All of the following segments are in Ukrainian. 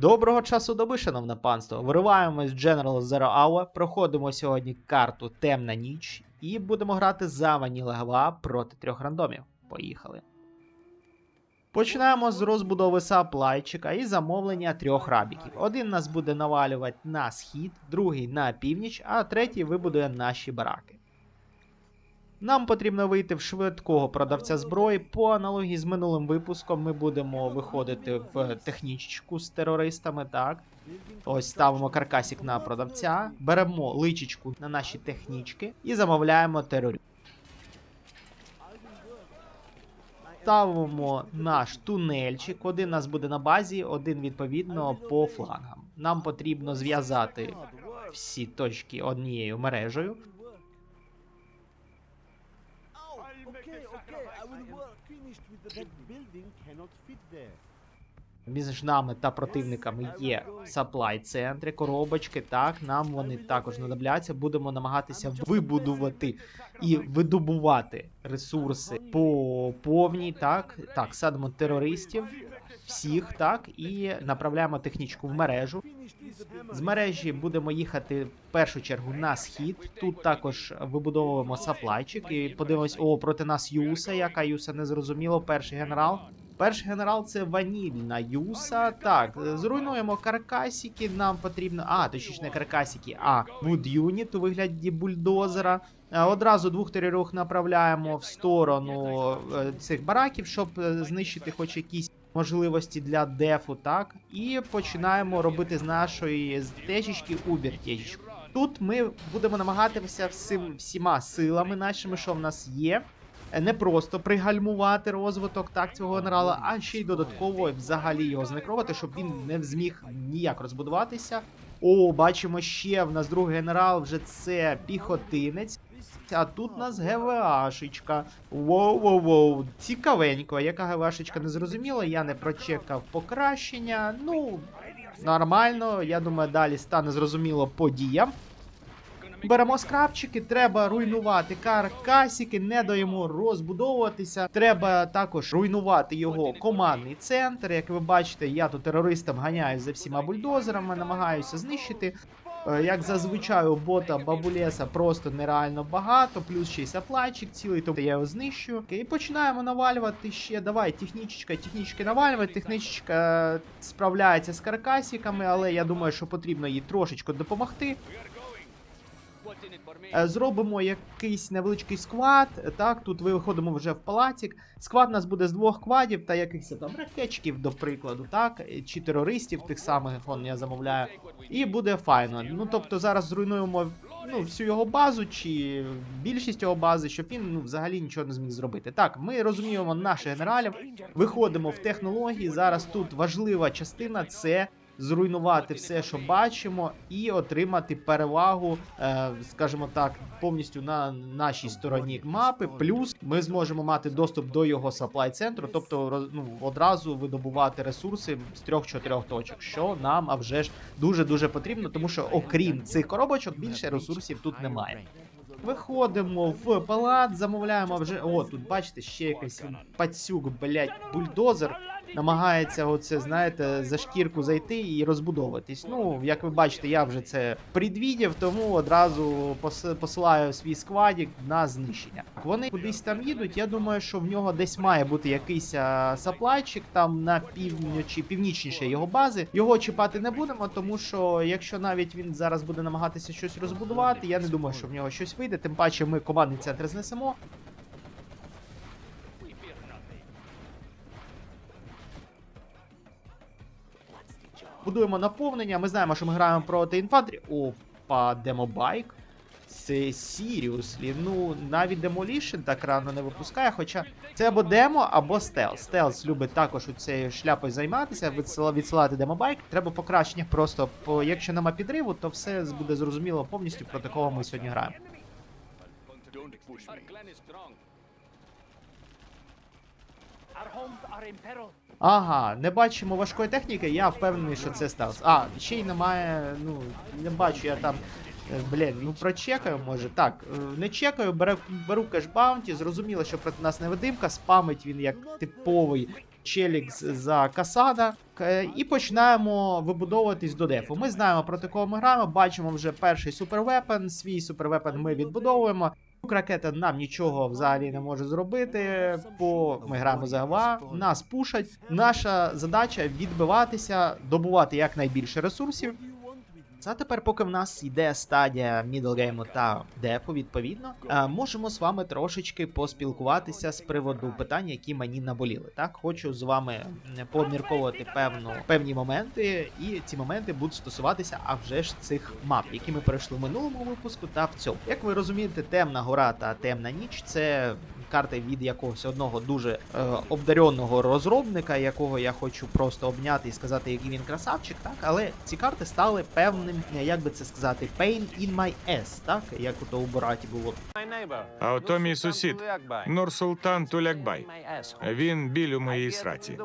Доброго часу доби, шановне панство. Вириваємось в General Zero Hour, проходимо сьогодні карту Темна ніч і будемо грати за Ваніла Гва проти трьох рандомів. Поїхали. Починаємо з розбудови саплайчика і замовлення трьох рабіків. Один нас буде навалювати на схід, другий на північ, а третій вибудує наші бараки. Нам потрібно вийти в швидкого продавця зброї. По аналогії з минулим випуском ми будемо виходити в технічку з терористами. Так, ось ставимо каркасик на продавця, беремо личечку на наші технічки і замовляємо терорю. Ставимо наш тунельчик. Один нас буде на базі, один відповідно по флангам. Нам потрібно зв'язати всі точки однією мережею. Між нами та противниками є саплай центри, коробочки. Так, нам вони також знадобляться. Будемо намагатися вибудувати і видобувати ресурси по повній. Так, так, садимо терористів всіх, так, і направляємо технічку в мережу. З мережі будемо їхати в першу чергу на схід. Тут також вибудовуємо саплайчик і подивимось, о, проти нас Юса. Яка Юса не зрозуміло. Перший генерал. Перший генерал це ванільна юса. Так, зруйнуємо каркасики. Нам потрібно. А, точніше не каркасики, а вуд юніт у вигляді бульдозера. Е, Одразу двох терорюх направляємо в сторону е, цих бараків, щоб е, знищити хоч якісь можливості для дефу, так. І починаємо робити з нашої течечки убір-течечку. Тут ми будемо намагатися всім, всіма силами нашими, що в нас є, не просто пригальмувати розвиток так цього генерала, а ще й додатково взагалі його знекровати, щоб він не зміг ніяк розбудуватися. О, бачимо ще в нас другий генерал, вже це піхотинець. А тут у нас ГВАшечка. Воу-воу-воу. Цікавенько. Яка ГВАшечка не зрозуміла, я не прочекав покращення. Ну, нормально. Я думаю, далі стане зрозуміло по діям. Беремо скрабчики, треба руйнувати каркасики, не даємо розбудовуватися. Треба також руйнувати його командний центр. Як ви бачите, я тут терористам ганяю за всіма бульдозерами, намагаюся знищити. Е, Як зазвичай у бота бабулеса просто нереально багато, плюс ще й саплайчик цілий, тобто я його знищую. І починаємо навалювати ще. Давай, технічка, технічки навалювати. Технічка е, справляється з каркасиками, але я думаю, що потрібно їй трошечки допомогти. Е, Зробимо якийсь невеличкий сквад. Так, тут виходимо вже в палацік. Сквад у нас буде з двох квадів та якихось там ракетчиків, до прикладу, так, е, чи терористів тих самих, он я замовляю. І буде файно. Ну тобто зараз зруйнуємо ну, всю його базу, чи більшість його бази, щоб він ну, взагалі нічого не зміг зробити. Так, ми розуміємо наших генералів, виходимо в технології. Зараз тут важлива частина це. Зруйнувати все, що бачимо, і отримати перевагу, е, скажімо так, повністю на нашій стороні мапи. Плюс ми зможемо мати доступ до його саплай центру, тобто ну, одразу видобувати ресурси з трьох-чотирьох точок, що нам а вже ж дуже дуже потрібно, тому що окрім цих коробочок більше ресурсів тут немає. Виходимо в палац, замовляємо вже. О, тут бачите, ще якийсь пацюк, блять, бульдозер. Намагається оце, знаєте, за шкірку зайти і розбудовуватись. Ну, як ви бачите, я вже це предвідів, тому одразу пос- посилаю свій сквадік на знищення. Вони кудись там їдуть. Я думаю, що в нього десь має бути якийсь саплайчик там на півночі, північніше його бази. Його чіпати не будемо, тому що якщо навіть він зараз буде намагатися щось розбудувати, я не думаю, що в нього щось вийде. Тим паче ми командний центр знесемо. Будуємо наповнення. Ми знаємо, що ми граємо проти інфантрі. Опа, демобайк. Це seriously. Ну, навіть Demolition так рано не випускає. Хоча це або демо, або стелс. Стелс любить також у цією шляпою займатися, відсилати демобайк. Треба покращення просто. По, якщо нема підриву, то все буде зрозуміло повністю проти кого ми сьогодні граємо. Ага, не бачимо важкої техніки, я впевнений, що це стелс. А, ще й немає. Ну, не бачу я там. е, Блін, ну прочекаю, може. Так, е, не чекаю, беру, беру кеш баунті, зрозуміло, що проти нас невидимка, спамить він як типовий Челікс за Касада. І починаємо вибудовуватись до дефу. Ми знаємо проти кого ми граємо, бачимо вже перший супервепен. Свій супервепен ми відбудовуємо. Ракета нам нічого взагалі не може зробити, бо ми граємо за ГВА, нас пушать. Наша задача відбиватися, добувати якнайбільше ресурсів. А тепер, поки в нас йде стадія мідлгейму та дефу, відповідно, е, можемо з вами трошечки поспілкуватися з приводу питань, які мені наболіли. Так, хочу з вами пообмірковувати певну певні моменти, і ці моменти будуть стосуватися, а вже ж цих мап, які ми пройшли в минулому випуску та в цьому. Як ви розумієте, темна гора та темна ніч це карти від якогось одного дуже е, обдаренного розробника, якого я хочу просто обняти і сказати, який він красавчик, так але ці карти стали певним, як би це сказати, pain in my ass, так як у то у Бораті було. А ото мій сусід Нурсултан Тулякбай. Він біль у моїй сраці.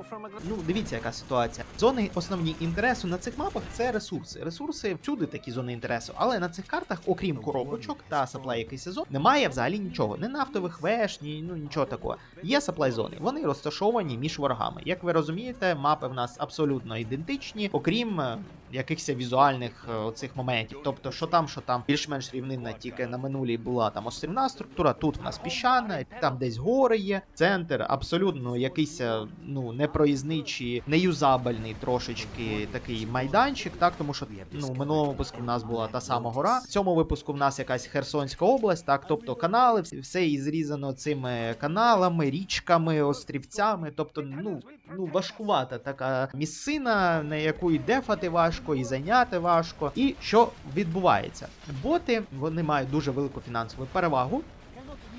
Ну, дивіться, яка ситуація. Зони основні інтересу на цих мапах це ресурси. Ресурси всюди такі зони інтересу, але на цих картах, окрім коробочок та саплай який сезон, немає взагалі нічого. Ні нафтових веш, ні ну нічого такого. Є саплай зони. Вони розташовані між ворогами. Як ви розумієте, мапи в нас абсолютно ідентичні, окрім е, якихось візуальних е, оцих моментів. Тобто, що там, що там більш-менш рівнинна, тільки на минулій була там острівна структура, тут в нас піщана, там десь гори є. Центр абсолютно якийсь е, ну непроїзний неюзабельний трошечки такий майданчик, так тому що ну в минулому випуску в нас була та сама гора. В цьому випуску в нас якась Херсонська область, так, тобто канали, все і зрізано цими каналами, річками, острівцями. Тобто, ну ну важкувата така місцина, на яку і дефати важко, і зайняти важко. І що відбувається? Боти вони мають дуже велику фінансову перевагу,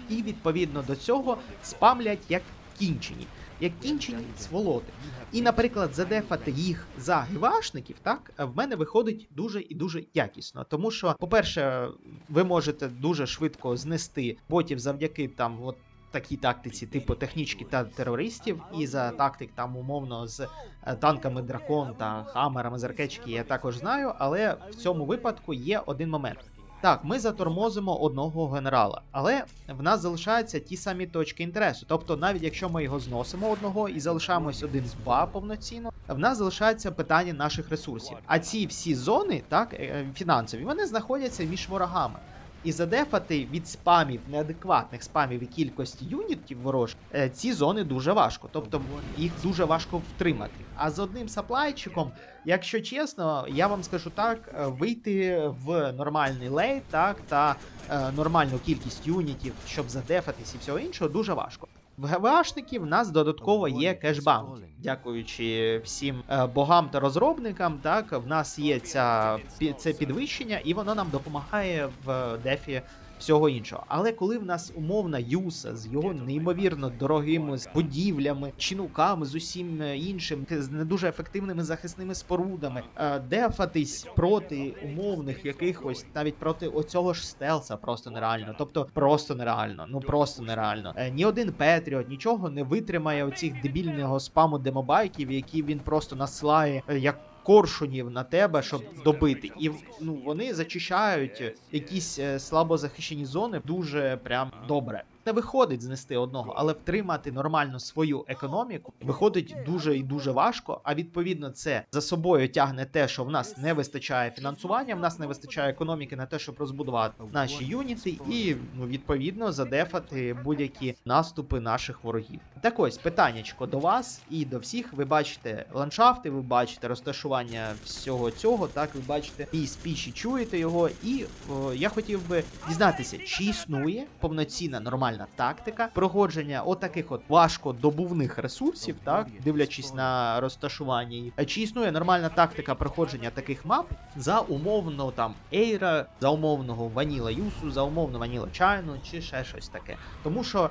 і відповідно до цього спамлять як кінчені. Як кінчені сволоти. І, наприклад, задефати їх за гівашників, так в мене виходить дуже і дуже якісно. Тому що, по-перше, ви можете дуже швидко знести ботів завдяки там от такій тактиці, типу технічки та терористів, і за тактик там умовно з е, танками дракон та хамерами з аркечки я також знаю. Але в цьому випадку є один момент. Так, ми затормозимо одного генерала, але в нас залишаються ті самі точки інтересу. Тобто, навіть якщо ми його зносимо одного і залишаємось один з два повноцінно, в нас залишається питання наших ресурсів. А ці всі зони, так, е, фінансові, вони знаходяться між ворогами. І задефати від спамів, неадекватних спамів і кількості юнітів ворож, е, ці зони дуже важко. Тобто їх дуже важко втримати. А з одним саплайчиком, якщо чесно, я вам скажу так, е, вийти в нормальний лейт, так, та е, нормальну кількість юнітів, щоб задефатись і всього іншого, дуже важко. В ГВАшників в нас додатково є кешбаунті. Дякуючи всім е, богам та розробникам, так в нас є ця це підвищення, і воно нам допомагає в дефі всього іншого. Але коли в нас умовна юса з його неймовірно дорогими будівлями, чинуками, з усім е, іншим, з не дуже ефективними захисними спорудами, е, дефатись проти умовних якихось, навіть проти оцього ж стелса просто нереально. Тобто просто нереально, ну просто нереально. Е, Ні один Петріот нічого не витримає оцих дебільного спаму демобайків, які він просто насилає е, як коршунів на тебе, щоб добити. І ну вони зачищають якісь е, слабо захищені зони дуже прям добре. Не виходить знести одного, але втримати нормально свою економіку виходить дуже і дуже важко. А відповідно, це за собою тягне те, що в нас не вистачає фінансування, в нас не вистачає економіки на те, щоб розбудувати наші юніти, і ну відповідно задефати будь-які наступи наших ворогів. Так ось питаннячко до вас і до всіх. Ви бачите ландшафти, ви бачите розташування всього цього. Так, ви бачите і чуєте його. І о, я хотів би дізнатися, чи існує повноцінна нормальна тактика проходження отаких от важкодобувних ресурсів, так дивлячись на розташування Чи існує нормальна тактика проходження таких мап за умовно там Ейра, за умовного Ваніла Юсу, за умовно Ваніла Чайну, чи ще щось таке. Тому що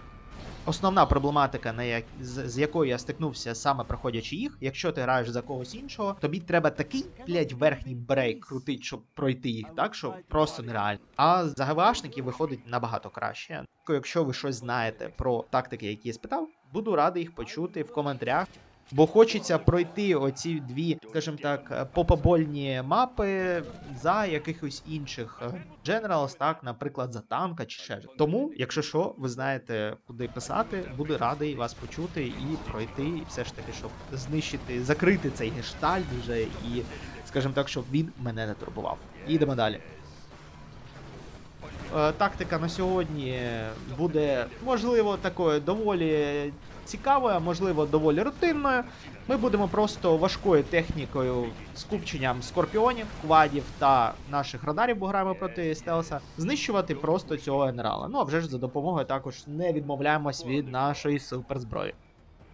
Основна проблематика, на як... з, якою я стикнувся саме проходячи їх, якщо ти граєш за когось іншого, тобі треба такий, блядь, верхній брейк крутить, щоб пройти їх, так що просто нереально. А за ГВАшників виходить набагато краще. Якщо ви щось знаєте про тактики, які я спитав, буду радий їх почути в коментарях. Бо хочеться пройти оці дві, скажімо так, е, попобольні мапи за якихось інших е, Generals, так, наприклад, за танка чи ще. Тому, якщо що, ви знаєте, куди писати, буду радий вас почути і пройти, і все ж таки, щоб знищити, закрити цей гештальт вже і, скажімо так, щоб він мене не турбував. Їдемо далі. Е, Тактика на сьогодні буде, можливо, такою доволі цікавою, можливо, доволі рутинною. Ми будемо просто важкою технікою з купченням скорпіонів, квадів та наших радарів, бо граємо проти стелса, знищувати просто цього генерала. Ну а вже ж за допомогою також не відмовляємось від нашої суперзброї.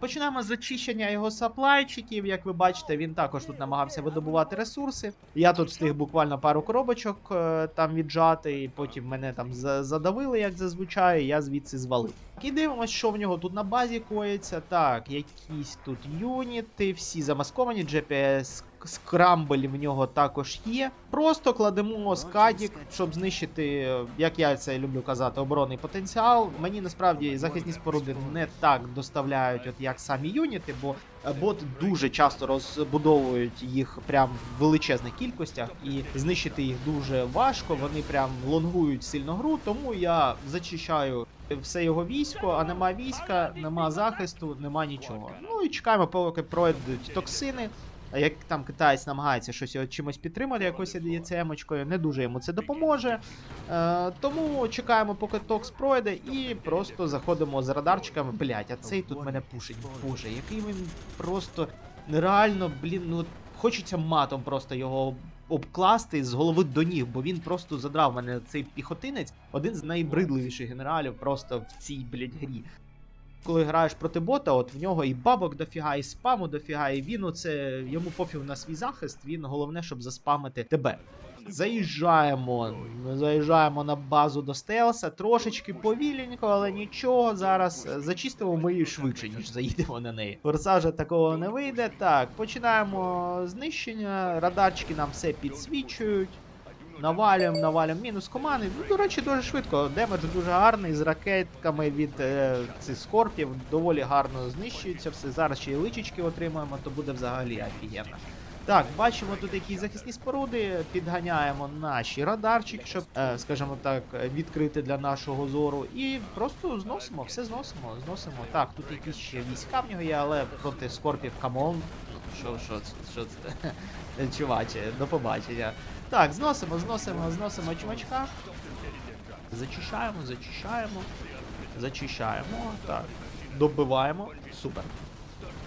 Починаємо з зачищення його саплайчиків. Як ви бачите, він також тут намагався видобувати ресурси. Я тут встиг буквально пару коробочок е, там віджати, і потім мене там задавили, як зазвичай, і я звідси звалив. І дивимося, що в нього тут на базі коїться. Так, якісь тут юніти, всі замасковані, GPS скрамбль в нього також є. Просто кладемо скадік, щоб знищити, як я це люблю казати, оборонний потенціал. Мені насправді захисні споруди не так доставляють, от як самі юніти, бо е, боти дуже часто розбудовують їх прям в величезних кількостях, і знищити їх дуже важко. Вони прям лонгують сильно гру, тому я зачищаю все його військо, а нема війська, нема захисту, нема нічого. Ну і чекаємо, поки пройдуть токсини. А Як там китаєць намагається щось його чимось підтримати, якось ЄЦМочкою, не дуже йому це допоможе. Е, тому чекаємо, поки токс пройде, і просто заходимо з радарчиками. Блять, а цей тут мене пушить. Боже, який він просто нереально, блін, ну хочеться матом просто його обкласти з голови до ніг, бо він просто задрав мене цей піхотинець, один з найбридливіших генералів просто в цій блять грі. Коли граєш проти бота, от в нього і бабок дофіга, і спаму дофіга, і він оце йому пофіг на свій захист. Він головне, щоб заспамити тебе. Заїжджаємо, заїжджаємо на базу до стелса, трошечки повільненько, але нічого. Зараз зачистимо ми її швидше, ніж заїдемо на неї. Форсажа такого не вийде. Так, починаємо знищення. Радарчики нам все підсвічують. Навалюємо, навалюємо мінус команди. Ну, до речі, дуже швидко. Демедж дуже гарний з ракетками від е, цих скорпів. Доволі гарно знищується все. Зараз ще й личечки отримаємо, то буде взагалі офігенно. Так, бачимо тут якісь захисні споруди, підганяємо наші радарчики, щоб, е, скажімо так, відкрити для нашого зору. І просто зносимо, все зносимо, зносимо. Так, тут якісь ще війська в нього є, але проти скорпів камон. Що, що, що це? Чуваче, до побачення. Так, зносимо, зносимо, зносимо чувачка. Зачищаємо, зачищаємо. Зачищаємо. Так. Добиваємо. Супер.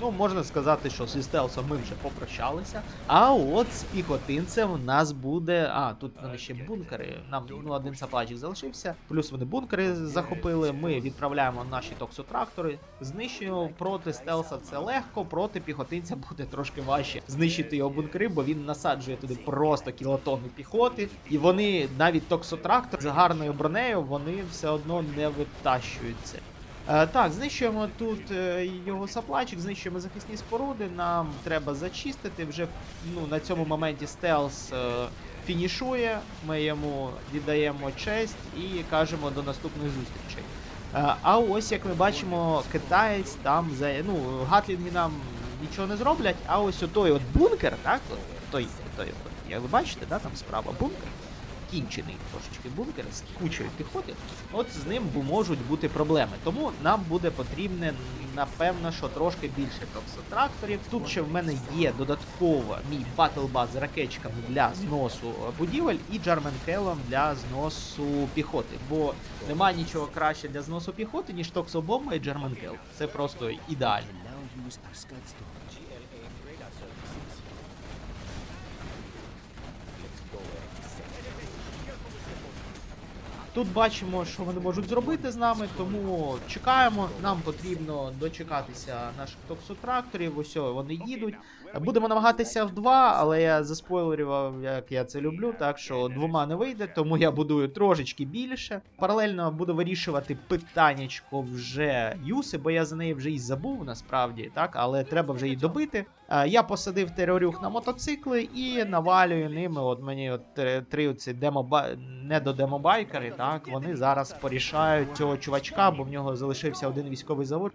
Ну, можна сказати, що зі стелсом ми вже попрощалися. А от з піхотинцем в нас буде. А, тут вони ще бункери. Нам ну, один саплачик залишився. Плюс вони бункери захопили. Ми відправляємо наші токсотрактори. Знищуємо проти стелса це легко, проти піхотинця буде трошки важче знищити його бункери, бо він насаджує туди просто кілотонни піхоти. І вони навіть токсотрактор з гарною бронею, вони все одно не витащуються. Е, так, знищуємо тут е, його саплачик, знищуємо захисні споруди. Нам треба зачистити. Вже ну, на цьому моменті стелс е, фінішує. Ми йому віддаємо честь і кажемо до наступних зустрічей. А ось як ми бачимо, китаєць там за ну, гатлінги нам нічого не зроблять. А ось отой от бункер, так? Той, той, от, як ви бачите, да, там справа бункер. Кінчений трошечки бункер з кучою піхоти, от з ним можуть бути проблеми. Тому нам буде потрібне, напевно, що трошки більше токсотракторів. Тут ще в мене є додатково мій батлбат з ракетчиками для зносу е, будівель і джарменкелом для зносу піхоти. Бо нема нічого краще для зносу піхоти, ніж токсобомба і джарменкел. Це просто ідеально. Тут бачимо, що вони можуть зробити з нами, тому чекаємо. Нам потрібно дочекатися наших токсотракторів. Ось вони їдуть. Будемо намагатися в два, але я заспойлерював, як я це люблю, так що двома не вийде, тому я будую трошечки більше. Паралельно буду вирішувати питаннячко вже Юси, бо я за неї вже і забув насправді, так, але треба вже її добити. Я посадив терорюх на мотоцикли і навалюю ними. От мені от три, оці демоба... не до демобайкери, так вони зараз порішають цього чувачка, бо в нього залишився один військовий завод.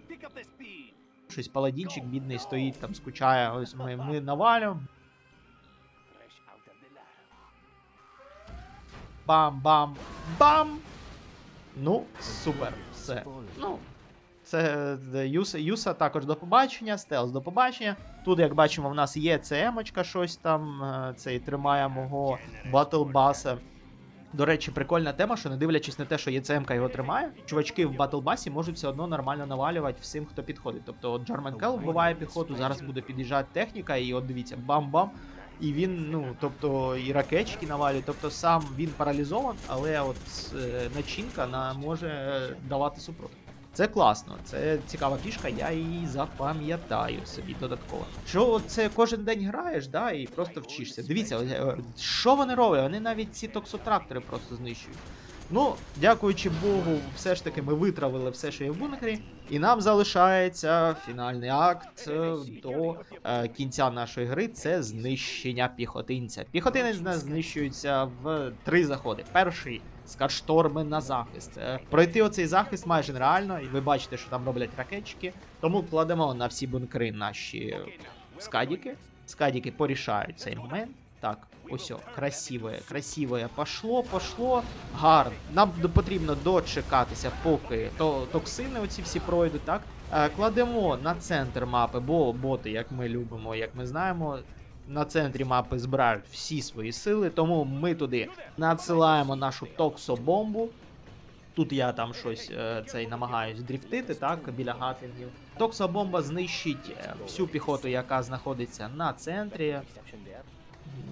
Щось паладінчик бідний стоїть там, скучає. Ось ми, ми навалюємо. Бам-бам-бам! Ну, супер, все. Ну, це е, Юса, Юса також до побачення, Стелс до побачення. Тут, як бачимо, в нас є ЦМ-очка, щось там. е, Цей тримає мого батлбаса. До речі, прикольна тема, що не дивлячись на те, що ЄЦМК його тримає, чувачки в батлбасі можуть все одно нормально навалювати всім, хто підходить. Тобто, от Джармен Кел вбиває піхоту, зараз буде під'їжджати техніка, і от дивіться, бам-бам. І він, ну, тобто, і ракетчики навалює, тобто сам він паралізован, але от е, начинка на, може е, давати супротив. Це класно, це цікава фішка, я її запам'ятаю собі додатково. Що це кожен день граєш, да, і просто вчишся. Дивіться, е, що вони роблять? Вони навіть ці токсотрактори просто знищують. Ну, дякуючи Богу, все ж таки ми витравили все, що є в бункері, і нам залишається фінальний акт е, до е, кінця нашої гри. Це знищення піхотинця. Піхотинець знищується в три заходи. Перший скаршторми на захист. Е, Пройти оцей захист майже нереально, і ви бачите, що там роблять ракетчики. Тому кладемо на всі бункери наші скадіки. Скадіки порішають цей момент. Так, ось, красиве, красиве. Пошло, пошло. Гарно. Нам потрібно дочекатися, поки то, токсини оці всі пройдуть, так? Е, кладемо на центр мапи, бо боти, як ми любимо, як ми знаємо, на центрі мапи збирають всі свої сили, тому ми туди надсилаємо нашу токсобомбу. Тут я там щось е, цей намагаюсь дріфтити, так, біля гатлінгів. Токсобомба знищить е, всю піхоту, яка знаходиться на центрі.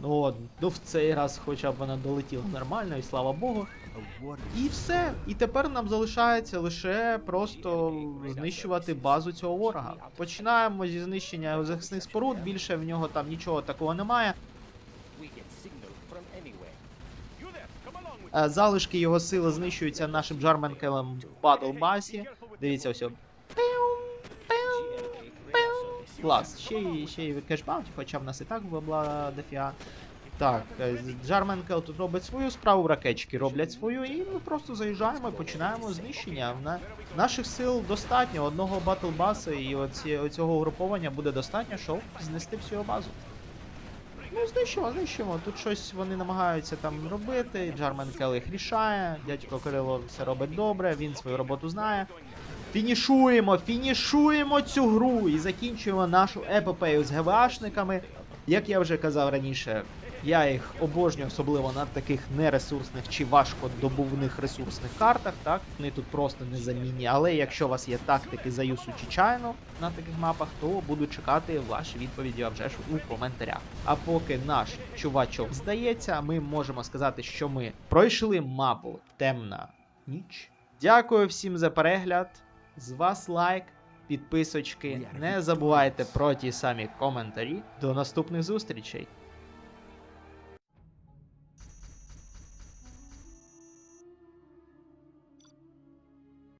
Ну, ну в цей раз хоча б вона долетіла нормально, і слава Богу. І все. І тепер нам залишається лише просто знищувати базу цього ворога. Починаємо зі знищення захисних споруд. Більше в нього там нічого такого немає. Е, Залишки його сили знищуються нашим Джарменкелем в Батлбасі. Дивіться, ось. Клас. Ще й ще й кешбаунті, хоча в нас і так бабла дофіга. Так, е, Джарменкел тут робить свою справу, ракетчики роблять свою, і ми просто заїжджаємо і починаємо знищення. На наших сил достатньо одного батлбаса і оці, оцього угруповання буде достатньо, щоб знести всю базу. Ну, знищимо, знищимо. Тут щось вони намагаються там робити. Джармен Кел їх рішає. Дядько Кирило все робить добре, він свою роботу знає. Фінішуємо, фінішуємо цю гру і закінчуємо нашу епопею з ГВАшниками. Як я вже казав раніше, я їх обожнюю, особливо на таких нересурсних чи важкодобувних ресурсних картах. Так вони тут просто незамінні. Але якщо у вас є тактики за Юсу чи Чайну на таких мапах, то буду чекати ваші відповіді а вже ж у коментарях. А поки наш чувачок здається, ми можемо сказати, що ми пройшли мапу Темна ніч. Дякую всім за перегляд. З вас лайк, підписочки. Не забувайте про ті самі коментарі. До наступних зустрічей.